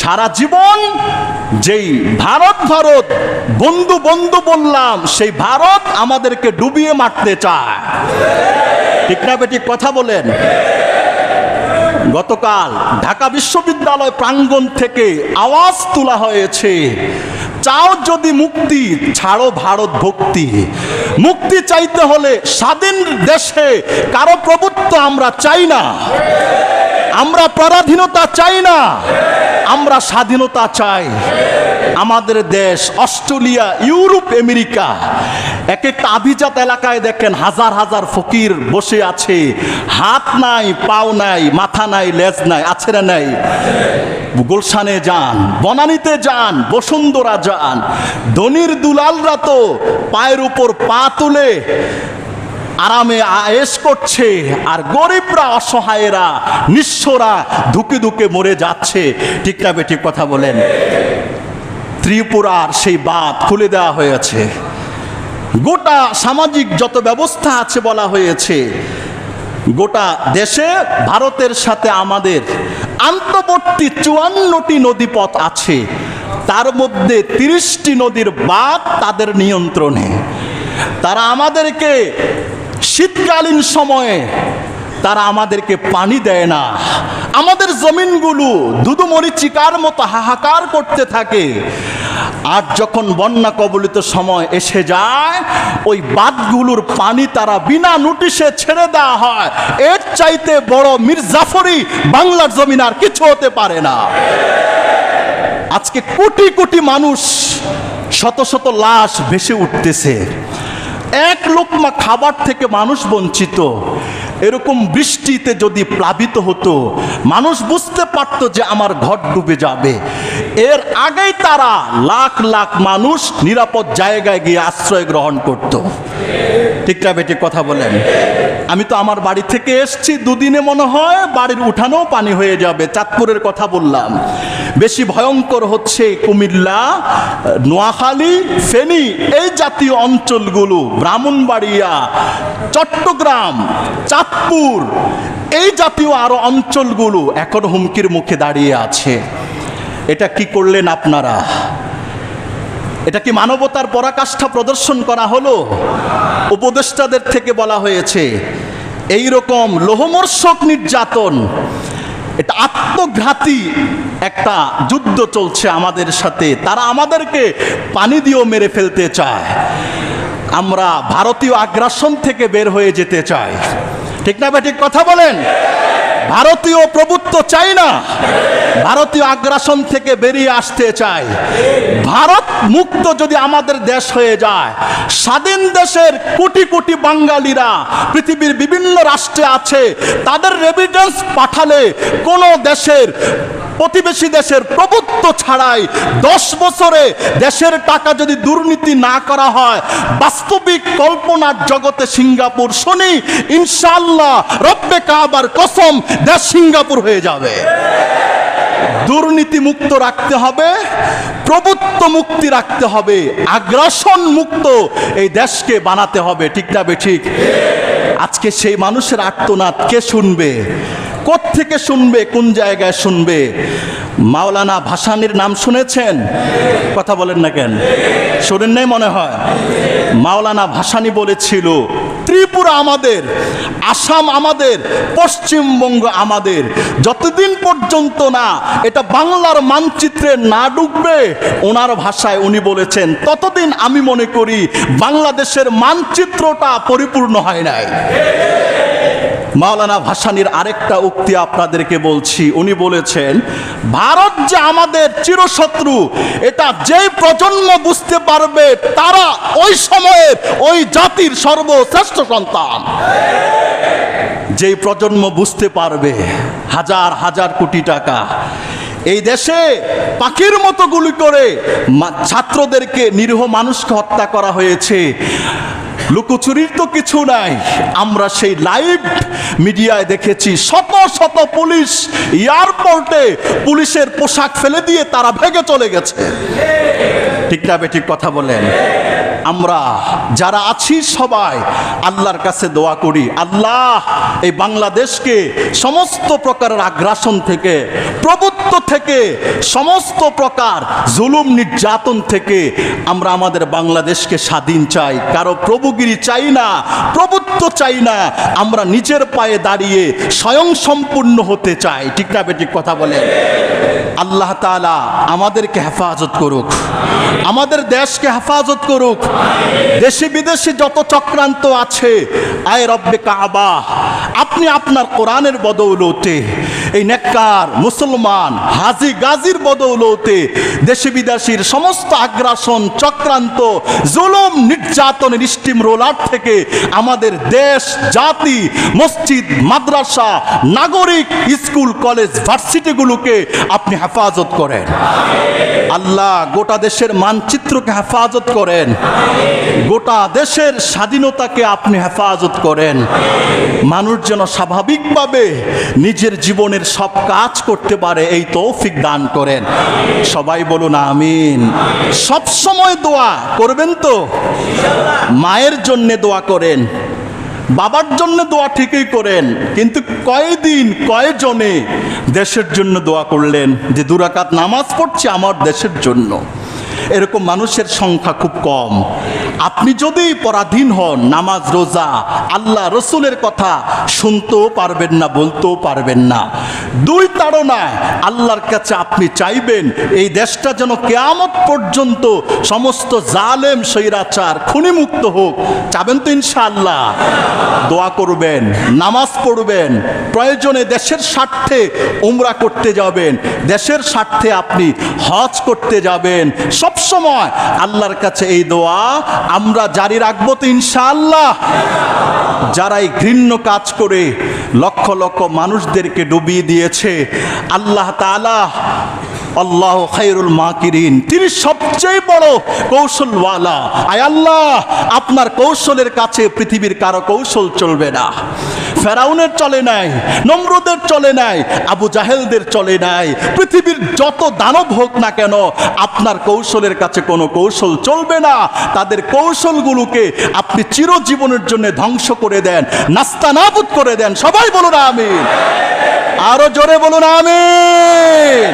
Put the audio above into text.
সারা জীবন যেই ভারত ভারত, বন্ধু বন্ধু বললাম, সেই ভারত আমাদেরকে ডুবিয়ে মারতে চায়। ঠিক না বেটি কথা বলেন? গতকাল ঢাকা বিশ্ববিদ্যালয় প্রাঙ্গণ থেকে আওয়াজ তোলা হয়েছে, চাও যদি মুক্তি, ছাড়ো ভারত ভক্তি। মুক্তি চাইতে হলে স্বাধীন দেশে কারও প্রভুত্ব আমরা চাই না। আমরা পরাধীনতা চাই না। আমরা স্বাধীনতা চাই। আমাদের দেশ অস্ট্রেলিয়া, ইউরোপ, আমেরিকা এক একটা আভিজাত এলাকায় দেখেন হাজার হাজার ফকির বসে আছে। হাত নাই, পাও নাই, মাথা নাই, লেজ নাই, আছে না নাই? গুলশানে যান, বনানীতে যান, বসুন্ধরা যান। ধনির দুলালরা তো পায়ের উপর পা তুলে আরামে আয়েস করছে, আর গরিবরা, অসহায়েরা, নিঃস্বরা ধুকে ধুকে মরে যাচ্ছে। ঠিক বেঠিক কথা বলেন। ত্রিপুরার সেই বাঁধ খুলে দেওয়া হয়েছে। গোটা সামাজিক যত ব্যবস্থা আছে বলা হয়েছে, গোটা দেশে, ভারতের সাথে আমাদের আন্তবর্তী চুয়ান্নটি নদীপথ আছে। তার মধ্যে তিরিশটি নদীর বাঁধ তাদের নিয়ন্ত্রণে। তারা আমাদেরকে শীতকালীন সময়ে তারা আমাদেরকে পানি দেয় না। আমাদের জমিনগুলো দুদু মরিচিকার মতো হাহাকার করতে থাকে। আর যখন বন্যা কবলিত সময় এসে যায়, ওই বাঁধগুলোর পানি তারা বিনা নোটিশে ছেড়ে দেওয়া হয়। এর চাইতে বড় মির্জাফরি বাংলার জমিন আর কিছু হতে পারে না। আজকে কোটি কোটি মানুষ শত শত লাশ ভেসে উঠতেছে। এক লোকমা খাবার থেকে মানুষ বঞ্চিত। এরকম বৃষ্টিতে যদি প্লাবিত হতো, মানুষ বুঝতে পারত যে আমার ঘর ডুবে যাবে। এর আগেই তারা লাখ লাখ মানুষ নিরাপদ জায়গায় গিয়ে আশ্রয় গ্রহণ করত। ঠিকটা বেটি কথা বলেন? আমি তো আমার বাড়ি থেকে এসছি, দুদিনে মনে হয় বাড়ির উঠানেও পানি হয়ে যাবে, চাঁদপুরের কথা বললাম। বেশি ভয়ঙ্কর হচ্ছে কুমিল্লা, নোয়াখালী, ফেনী, এই জাতীয় অঞ্চলগুলো, ব্রাহ্মণবাড়িয়া, চট্টগ্রাম, চাঁদপুর, এই জাতীয় আরও অঞ্চলগুলো এখন হুমকির মুখে দাঁড়িয়ে আছে। এটা কি করলেন আপনারা? এটা কি মানবতার পরাকাষ্ঠা প্রদর্শন করা হলো? উপদেষ্টাদের থেকে বলা হয়েছে এই রকম লোহমর্ষক নির্যাতন, এটা আত্মঘাতী একটা যুদ্ধ চলছে আমাদের সাথে। তারা আমাদেরকে পানি দিয়েও মেরে ফেলতে চায়। আমরা ভারতীয় আগ্রাসন থেকে বের হয়ে যেতে চাই। ঠিক না ঠিক কথা বলেন? ভারতীয় প্রভুত্ব চাই না। ভারতীয় আগ্রাসন থেকে বেরিয়ে আসতে চাই ভারত মুক্ত যদি আমাদের দেশ হয়ে যায়, স্বাধীন দেশের কোটি কোটি বাঙালিরা, পৃথিবীর বিভিন্ন রাষ্ট্রে আছে, তাদের রেভিডেন্স পাঠালে কোনো দেশের প্রতিবেশী দেশের প্রভুত্ব ছাড়াই দশ বছরে দেশের টাকা যদি দুর্নীতি না করা হয়, বাস্তবিক কল্পনার জগতে সিঙ্গাপুর শুনি ইনশাল্লাহ রব্বে কাবার কসম দেশ সিঙ্গাপুর হয়ে যাবে। দুর্নীতি মুক্ত রাখতে হবে, প্রভুত্ব মুক্তি রাখতে হবে, আগ্রাসন মুক্ত এই দেশকে বানাতে হবে, ঠিক না বে ঠিক? আজকে সেই মানুষের আর্তনাদ কে শুনবে? থেকে শুনবে, কোন জায়গায় শুনবে? মাওলানা ভাসানির নাম শুনেছেন? কথা বলেন না কেন? শোনেন নাই মনে হয়? মাওলানা ভাসানি বলেছিল, ত্রিপুরা আমাদের, আসাম আমাদের, পশ্চিমবঙ্গ আমাদের। যতদিন পর্যন্ত না এটা বাংলার মানচিত্রে না ডুববে ওনার ভাষায় উনি বলেছেন, ততদিন আমি মনে করি বাংলাদেশের মানচিত্রটা পরিপূর্ণ হয় নাই। মাওলানা ভাসানির আরেকটা উক্তি আপনাদেরকে বলছি। উনি বলেছেন, ভারত যে আমাদের চিরশত্রু, এটা যেই প্রজন্ম বুঝতে পারবে, তারা ওই সময়ের ওই জাতির সর্বশ্রেষ্ঠ সন্তান। যেই প্রজন্ম বুঝতে পারবে, হাজার হাজার কোটি টাকা, এই দেশে পাখির মতো গুলি করে ছাত্রদেরকে নিরীহ মানুষকে হত্যা করা হয়েছে। লুকোচুরির তো কিছু নাই। আমরা সেই লাইভ মিডিয়ায় দেখেছি, শত শত পুলিশ এয়ারপোর্টে পুলিশের পোশাক ফেলে দিয়ে তারা ভেঙে চলে গেছে। ঠিক না বেঠিক কথা বলেন। আমরা যারা আছি সবাই আল্লাহর কাছে দোয়া করি। আল্লাহ এই বাংলাদেশকে সমস্ত প্রকারের আগ্রাসন থেকে, প্রভুত্ব থেকে, সমস্ত প্রকার জুলুম নির্যাতন থেকে আমরা আমাদের বাংলাদেশকে স্বাধীন চাই। কারও প্রভুগিরি চাই না, প্রভুত্ব চাই না, আমরা নিজের পায়ে দাঁড়িয়ে স্বয়ং সম্পূর্ণ হতে চাই। ঠিক না বেঠিক কথা বলে? আল্লাহ তালা আমাদেরকে হেফাজত করুক। আমাদের দেশকে হেফাজত করুক। দেশে বিদেশে যত চক্রান্ত আছে, আয় রব্বে কাবা, আপনি আপনার কোরআনের বদৌলতে এই নেককার মুসলমান হাজি গাজীর বদৌলতে দেশে বিদেশির সমস্ত আগ্রাসন, চক্রান্ত, জুলুম নির্যাতনের স্টিম রোলার থেকে আমাদের দেশ, জাতি, মসজিদ, মাদ্রাসা, নাগরিক, স্কুল, কলেজ, ভার্সিটিগুলোকে আপনি হেফাজত করেন। আল্লাহ গোটা দেশের মানচিত্রকে হেফাজত করেন। গোটা দেশের স্বাধীনতাকে আপনি হেফাজত করেন। মানুষ যেন স্বাভাবিকভাবে নিজের জীবনের সব কাজ করতে পারে, এই তৌফিক দান করেন। সবাই বলুন আমিন। সব সময় দোয়া করবেন তো? মায়ের জন্যে দোয়া করেন, বাবার জন্য দোয়া ঠিকই করেন, কিন্তু কয়দিন, কয়জনে দেশের জন্য দোয়া করলেন? যে দুরাকাত নামাজ পড়ছে আমার দেশের জন্য। এরকম মানুষের সংখ্যা খুব কম। আপনি যদি পরাধীন হন, নামাজ, রোজা, আল্লাহ রসুলের কথা শুনতেও পারবেন না, বলতেও পারবেন না। দুই তাড়নায় আল্লাহর কাছে আপনি চাইবেন, এই দেশটা যেন কেয়ামত পর্যন্ত সমস্ত জালেম সৈরাচার খুনিমুক্ত হোক। চাবেন তো ইনশাআল্লাহ। দোয়া করবেন, নামাজ পড়বেন, প্রয়োজনে দেশের স্বার্থে উমরা করতে যাবেন, দেশের স্বার্থে আপনি হজ করতে যাবেন। সবসময় আল্লাহর কাছে এই দোয়া আমরা জারি রাখব তো ইনশাআল্লাহ। যারা এই ঘৃণ্য কাজ করে লক্ষ লক্ষ মানুষদেরকে ডুবিয়ে দিয়েছে, আল্লাহ তাআলা আল্লাহ খাইরুল মাকিরিন, তিনি সবচেয়ে বড় কৌশলওয়ালা। আয় আল্লাহ, আপনার কৌশলের কাছে পৃথিবীর কারও কৌশল চলবে না। ফেরাউনের চলে নাই, নমরুদের চলে নাই, আবু জাহেলদের চলে নাই। পৃথিবীর যত দানব হোক না কেন, আপনার কৌশলের কাছে কোনো কৌশল চলবে না। তাদের কৌশলগুলোকে আপনি চিরজীবনের জন্য ধ্বংস করে দেন নাস্তা নাবুদ করে দেন। সবাই বলুন আমিন। আরও জোরে বলুন আমিন।